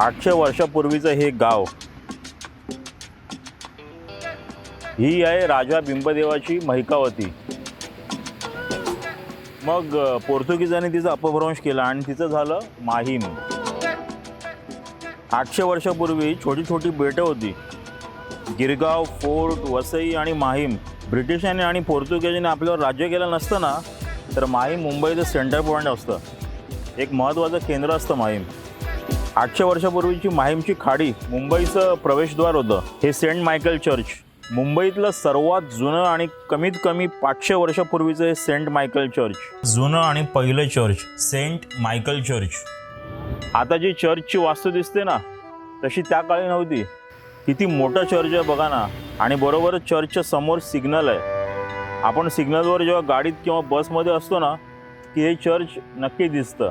आठशे वर्षापूर्वीचं हे गाव. ही आहे राजा बिंबदेवाची महिकावती. मग पोर्तुगीजांनी तिचा अपभ्रंश केला आणि तिचं झालं माहीम. आठशे वर्षापूर्वी छोटी छोटी बेटं होती. गिरगाव फोर्ट वसई आणि माहीम. ब्रिटिशांनी आणि पोर्तुगीजांनी आपल्यावर राज्य केलं नसतं ना तर माहीम मुंबईचं सेंटर पॉईंट असतं. एक महत्त्वाचं केंद्र असतं माहीम. आठशे वर्षापूर्वीची माहीमची खाडी मुंबईचं प्रवेशद्वार होतं. हे सेंट मायकल चर्च. मुंबईतलं सर्वात जुनं आणि कमीत कमी पाचशे वर्षापूर्वीचं हे सेंट मायकल चर्च. जुनं आणि पहिलं चर्च सेंट मायकल चर्च. आता जी चर्चची वास्तू दिसते ना तशी त्या काळी नव्हती. किती मोठं चर्च आहे बघा ना आणि बरोबर चर्चच्या समोर सिग्नल आहे. आपण सिग्नलवर जेव्हा गाडीत किंवा बसमध्ये असतो ना की हे चर्च नक्की दिसतं.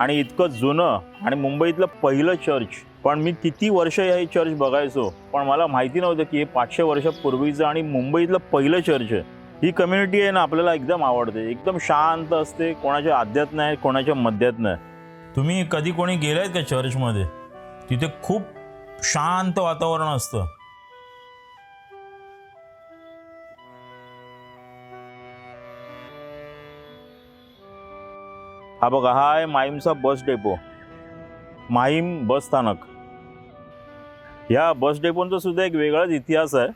आणि इतकं जुनं आणि मुंबईतलं पहिलं चर्च पण मी किती वर्ष हे चर्च बघायचो पण मला माहिती नव्हतं की हे पाचशे वर्षापूर्वीचं आणि मुंबईतलं पहिलं चर्च आहे. ही कम्युनिटी आहे ना आपल्याला एकदम आवडते. एकदम शांत असते कोणाच्या आद्यात नाही कोणाच्या मध्यात नाही. तुम्ही कधी कोणी गेलायत का चर्चमध्ये तिथे खूप शांत वातावरण असतं. हा बघा हा आहे माहीमचा बस डेपो. माहीम बस स्थानक. ह्या बस डेपोंचा सुद्धा एक वेगळाच इतिहास आहे.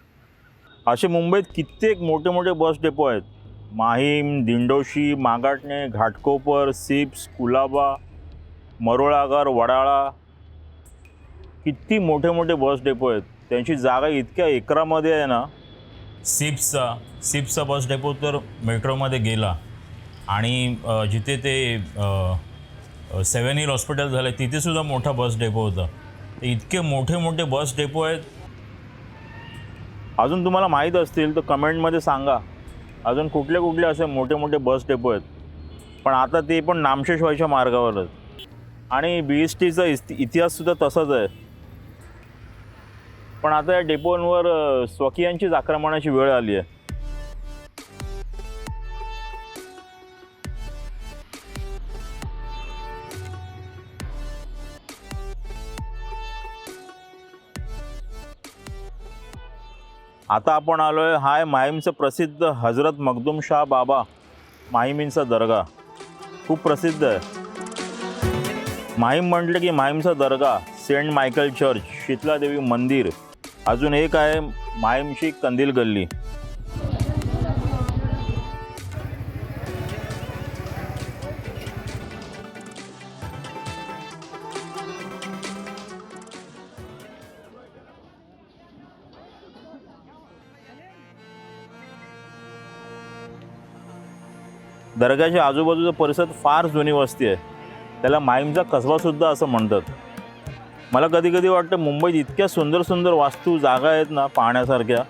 असे मुंबईत कित्येक मोठे मोठे बस डेपो आहेत. माहीम दिंडोशी मागाटणे घाटकोपर सिप्स कुलाबा मरोळागर वडाळा किती मोठे मोठे बस डेपो आहेत. त्यांची जागा इतक्या एकरामध्ये आहे ना. सिप्सचा सिप्सचा बस डेपो तर मेट्रोमध्ये गेला. आणि जिथे ते सेवन हिल हॉस्पिटल झालं आहे तिथेसुद्धा मोठा बस डेपो होता. ते इतके मोठे मोठे बस डेपो आहेत. अजून तुम्हाला माहीत असतील तर कमेंटमध्ये सांगा. अजून कुठले कुठले असे मोठे मोठे बस डेपो आहेत. पण आता ते पण नामशेष व्हायच्या मार्गावरच. आणि बी एस टीचा इतिहाससुद्धा तसाच आहे. पण आता या डेपोंवर स्वकीयांचीच आक्रमणाची वेळ आली आहे. आता आपण आलो आहे हाय माहीमचं प्रसिद्ध हजरत मखदूम शाह बाबा माहीमींचा दर्गा. खूप प्रसिद्ध आहे. माहीम म्हटलं की माहीमचा दर्गा सेंट मायकल चर्च शीतलादेवी मंदिर. अजून एक आहे माहीमची कंदील गल्ली. दर्गाच्या आजूबाजूचा परिसर फार जुनी वस्ती आहे. त्याला माहीमचा कसबासुद्धा असं म्हणतात. मला कधी कधी वाटतं मुंबईत इतक्या सुंदर सुंदर वास्तू जागा आहेत ना पाहण्यासारख्या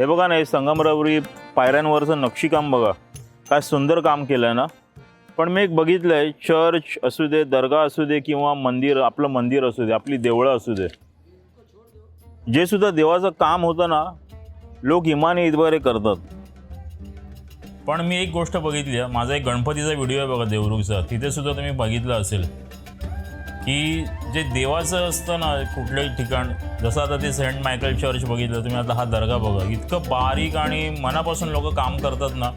हे बघा ना हे संगमरावरी पायऱ्यांवरचं नक्षीकाम बघा. काय सुंदर काम केलं आहे ना. पण मी एक बघितलं आहे चर्च असू दे दर्गा असू दे किंवा मंदिर आपलं मंदिर असू दे आपली देवळं असू दे. जे सुद्धा देवाचं काम होतं ना लोक इमाने इतबारे करतात. पण मी एक गोष्ट बघितली आहे माझा एक गणपतीचा व्हिडिओ आहे बघा देवरुखचा. तिथे सुद्धा तुम्ही बघितलं असेल. की जे देवाचं असतं ना कुठलंही ठिकाण जसं आता ते सेंट मायकल चर्च बघितलं तुम्ही आता हा दर्गा बघा. इतकं बारीक आणि मनापासून लोक काम करतात ना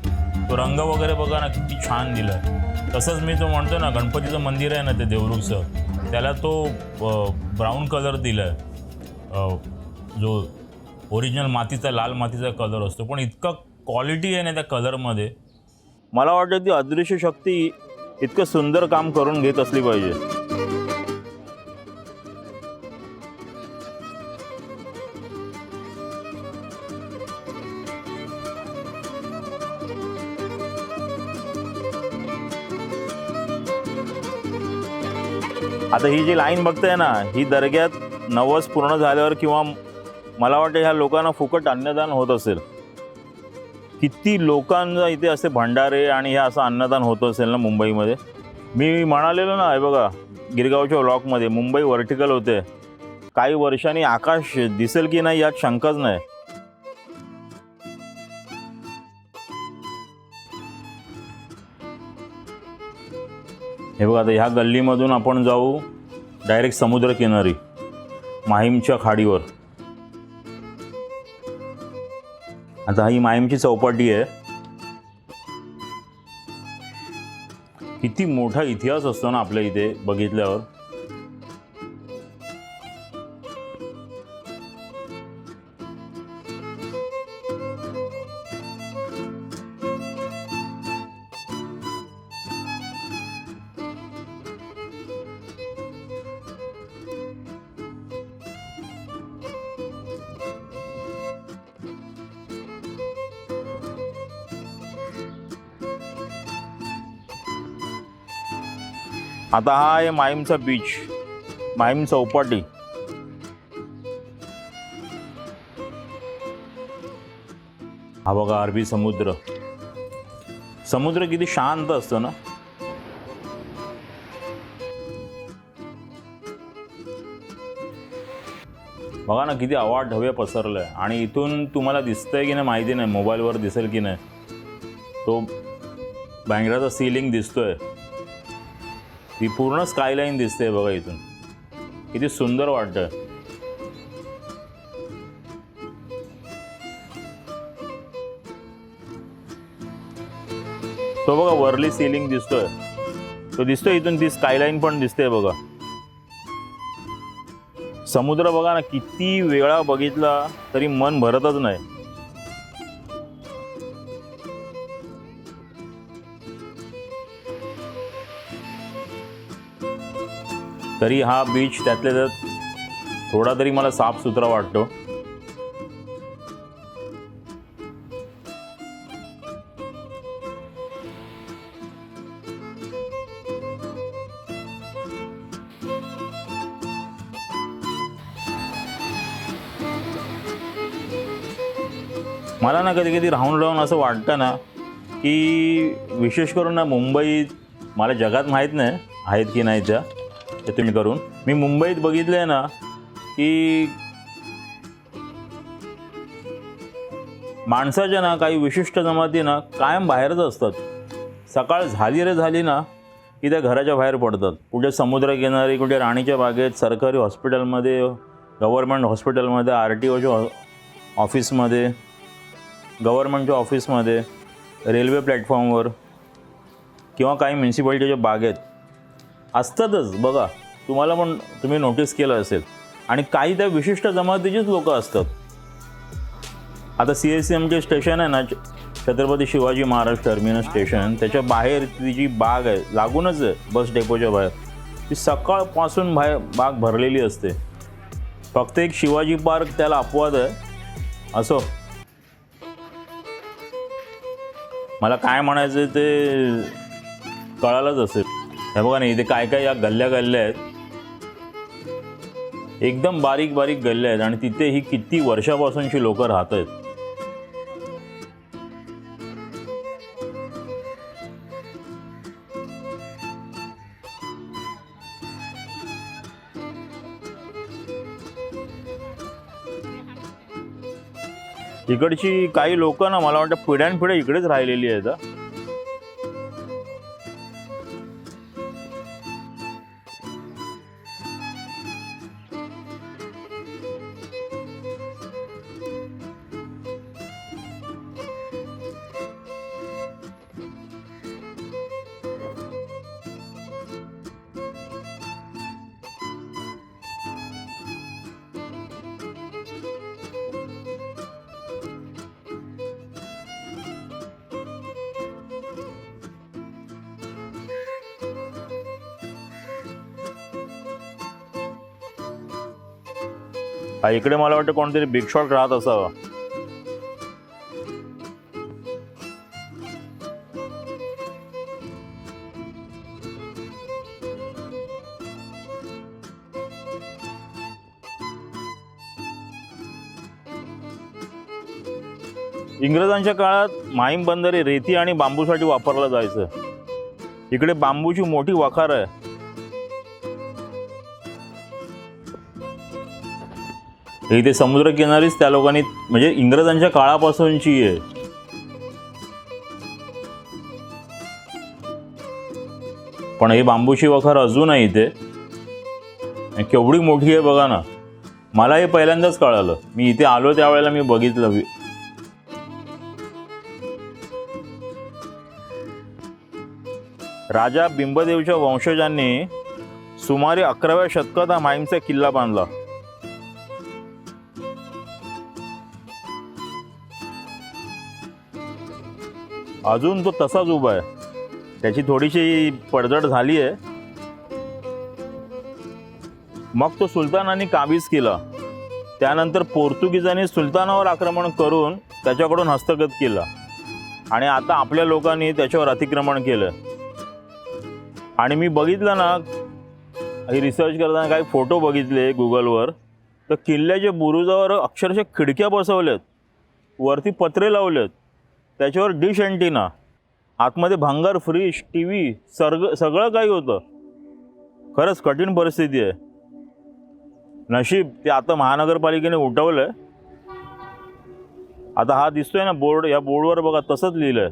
तो रंग वगैरे बघा ना किती छान दिला आहे तसंच मी तो म्हणतो ना गणपतीचं मंदिर आहे ना ते देवरुखचं त्याला तो ब्राऊन कलर दिला आहे जो ओरिजिनल मातीचा लाल मातीचा कलर असतो. पण इतका क्वालिटी आहे ना त्या कलरमध्ये मला वाटतं ती अदृश्य शक्ती इतकं सुंदर काम करून घेत असली पाहिजे. आता ही जी लाईन बघताय ना ही दर्ग्यात नवस पूर्ण झाल्यावर किंवा मला वाटतं ह्या लोकांना फुकट अन्नदान होत असेल. किती लोकांना इथे असे भंडारे आणि हे असं अन्नदान होत असेल ना मुंबईमध्ये? मी म्हणालेलो ना हे बघा गिरगावच्या ब्लॉकमध्ये मुंबई व्हर्टिकल होते. काही वर्षांनी आकाश दिसेल की नाही यात शंकाच नाही. हे बघा आता ह्या गल्लीमधून आपण जाऊ. डायरेक्ट समुद्रकिनारी माहीमच्या खाडीवर. आता ही माहीमची चौपाटी आहे. किती मोठा इतिहास असतो ना आपल्या इथे बघितल्यावर. आता हा आहे माहीमचा बीच माहीम चौपाटी हा बघा अरबी समुद्र. समुद्र किती शांत असतो ना? बघा ना किती आवाज ढवे पसरलंय. आणि इथून तुम्हाला दिसतंय की नाही माहिती नाही मोबाईलवर दिसेल की नाही. तो बँग्राचा सिलिंग दिसतोय. ती पूर्ण स्कायलाईन दिसते बघा इथून. किती सुंदर वाटतं तो बघा वरली सिलिंग दिसतोय. तो दिसतोय इथून ती स्कायलाईन पण दिसते बघा. समुद्र बघा ना किती वेळा बघितला तरी मन भरतच नाही. तरी हा बीच त्यातले तर थोडा तरी मला साफसुथरा वाटतो. मला ना कधी कधी राहून राहून असं वाटतं ना की विशेष करून ना मुंबईत मला जगात माहीत नाही आहेत की नाही त्या. हे तुम्ही करून मी मुंबईत बघितलं आहे ना की माणसाच्या ना काही विशिष्ट जमाती ना कायम बाहेरच असतात. सकाळ झाली रे झाली ना की त्या घराच्या बाहेर पडतात. कुठे समुद्रकिनारी कुठे राणीच्या बागेत सरकारी हॉस्पिटलमध्ये गव्हर्मेंट हॉस्पिटलमध्ये आर टी ओच्या ऑफिसमध्ये गव्हर्मेंटच्या ऑफिसमध्ये रेल्वे प्लॅटफॉर्मवर किंवा काही म्युन्सिपाल्टीच्या बागेत. असतातच. बघा तुम्हाला पण तुम्ही नोटीस केलं असेल. आणि काही त्या विशिष्ट जमातीचीच लोक असतात. आता सी एस सी एमचे स्टेशन आहे ना छत्रपती शिवाजी महाराज टर्मिनस स्टेशन त्याच्या बाहेर ती जी बाग आहे लागूनच आहे बस डेपोच्या बाहेर. ती सकाळपासून बाहेर बाग भरलेली असते. फक्त एक शिवाजी पार्क त्याला अपवाद आहे. असो. मला काय म्हणायचं ते कळालंच असेल. हे बघा ना इथे काय काय या गल्ल्या गल्ल्या आहेत. एकदम बारीक बारीक गल्ल्या आहेत आणि तिथे ही किती वर्षापासूनची लोक राहत आहेत इकडची काही लोक ना मला वाटतं पिढ्यानपिढ्या इकडेच राहिलेली आहेत हा. इकडे मला वाटतं कोणतरी बिग शॉट राहत असावा इंग्रजांच्या काळात माहीम बंदर रेती आणि बांबूसाठी वापरलं जायचं इकडे बांबूची मोठी वखार आहे इथे समुद्रकिनारीच त्या लोकांनी म्हणजे इंग्रजांच्या काळापासूनची आहे. पण ही बांबूची वखार अजून आहे इथे. केवढी मोठी आहे बघा ना. मला हे पहिल्यांदाच कळालं. मी इथे आलो त्यावेळेला मी बघितलं. राजा बिंबदेवच्या वंशजांनी सुमारे अकराव्या शतकात हा माईमचा किल्ला बांधला. अजून तो तसाच उभा आहे. त्याची थोडीशी पडझड झाली आहे. मग तो सुलतानांनी काबीज केला. त्यानंतर पोर्तुगीजांनी सुलतानावर आक्रमण करून त्याच्याकडून हस्तगत केला. आणि आता आपल्या लोकांनी त्याच्यावर अतिक्रमण केलं. आणि मी बघितलं ना काही रिसर्च करताना काही फोटो बघितले गुगलवर तर किल्ल्याच्या बुरुजावर अक्षरशः खिडक्या बसवल्यात. वरती पत्रे लावलेत. त्याच्यावर डिश अँटिना आतमध्ये भांगार फ्रीज टी व्ही सर्ग सगळं काही होतं. खरंच कठीण परिस्थिती आहे. नशीब ते आता महानगरपालिकेने उठवलं आहे आता हा दिसतोय ना बोर्ड या बोर्डवर बघा तसंच लिहिलं आहे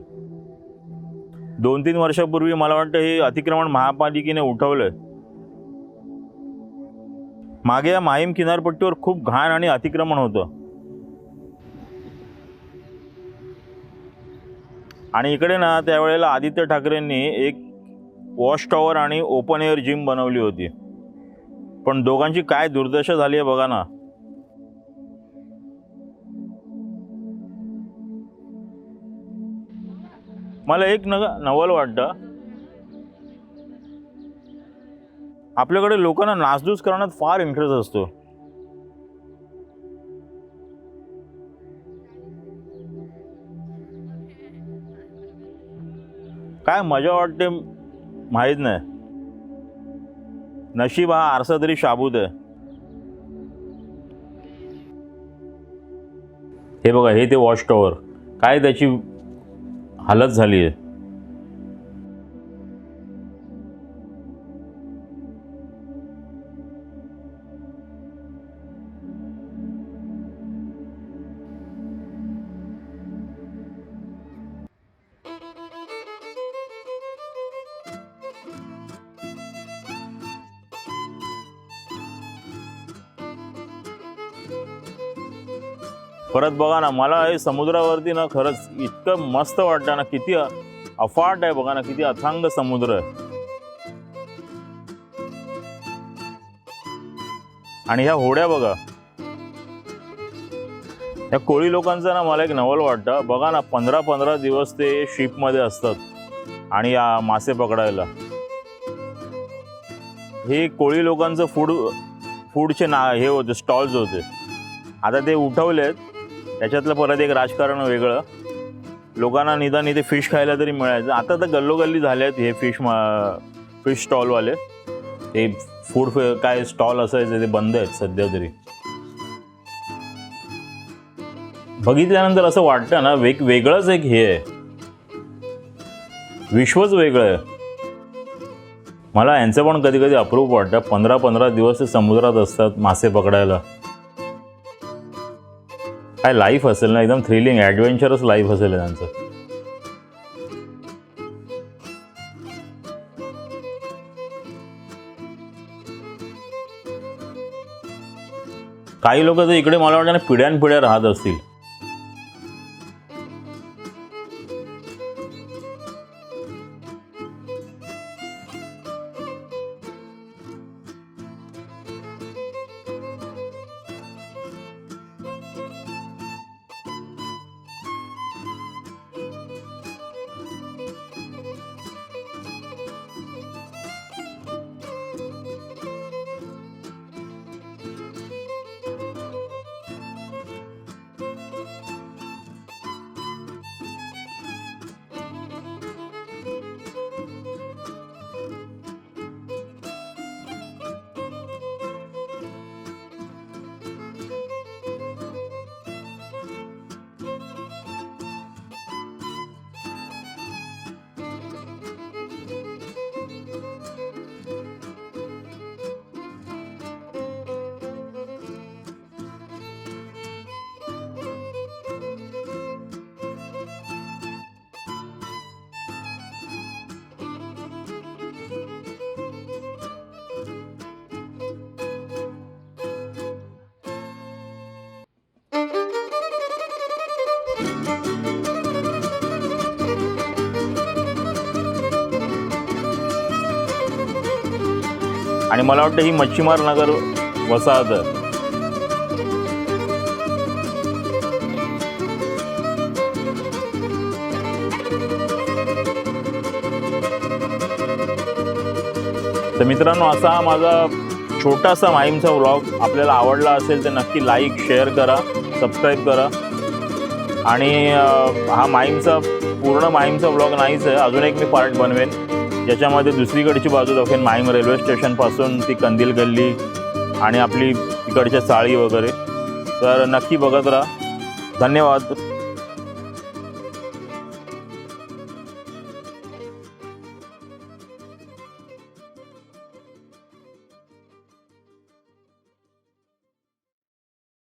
दोन तीन वर्षापूर्वी मला वाटतं हे अतिक्रमण महापालिकेने उठवलं आहे मागे या माहीम किनारपट्टीवर खूप घाण आणि अतिक्रमण होतं. आणि इकडे ना त्यावेळेला आदित्य ठाकरेंनी एक वॉश टॉवर आणि ओपन एअर जिम बनवली होती. पण दोघांची काय दुर्दशा झाली आहे बघा ना. मला एक नग नवल वाटतं. आपल्याकडे लोकांना नासधूस करण्यात फार इंटरेस्ट असतो. काय मजा वाटते माहीत नाही. नशीब हा आरसा तरी शाबूत आहे. हे बघा हे ते वॉच टॉवर काय त्याची हालत झाली आहे? परत बघा ना मला हे समुद्रावरती ना खरंच इतकं मस्त वाटतं ना किती अफाट आहे बघा ना किती अथांग समुद्र आहे. आणि ह्या होड्या बघा. या कोळी लोकांचं ना मला एक नवल वाटतं. बघा ना पंधरा पंधरा दिवस ते शिपमध्ये असतात आणि या मासे पकडायला. हे कोळी लोकांचं फूड फूडचे ना हे होते स्टॉल्स होते. आता ते उठवलेत. त्याच्यातलं परत एक राजकारण वेगळं. लोकांना निदान इथे फिश खायला तरी मिळायचं. आता तर गल्लोगल्ली झाले आहेत हे फिश फिश स्टॉलवाले. ते फूड काय स्टॉल असायचे ते बंद आहेत सध्या तरी. बघितल्यानंतर असं वाटतं ना वेग वेगळंच एक हे आहे. विश्वच वेगळं आहे. मला यांचं पण कधी कधी अप्रूप वाटतं. पंधरा पंधरा दिवस ते समुद्रात असतात मासे पकडायला. काय लाईफ असेल ना एकदम थ्रिलिंग ॲडव्हेंचरस लाईफ असेल त्यांचं. काही लोक तर इकडे मला वाटतं ना पिढ्यानपिढ्या राहत असतील. आणि मला वाटतं ही मच्छीमार नगर वसाहत तर मित्रांनो असा हा माझा छोटासा माहीमचा व्लॉग आपल्याला आवडला असेल तर नक्की लाईक शेअर करा सबस्क्राईब करा. आणि हा माहीमचा पूर्ण माईमचा ब्लॉग नाहीच आहे. अजून एक मी पार्ट बनवेन. ज्याच्यामध्ये दुसरीकडची बाजू दाखवेन. माहीम रेल्वे स्टेशनपासून ती कंदील गल्ली आणि आपली तिकडच्या चाळी वगैरे. तर नक्की बघत राहा. धन्यवाद.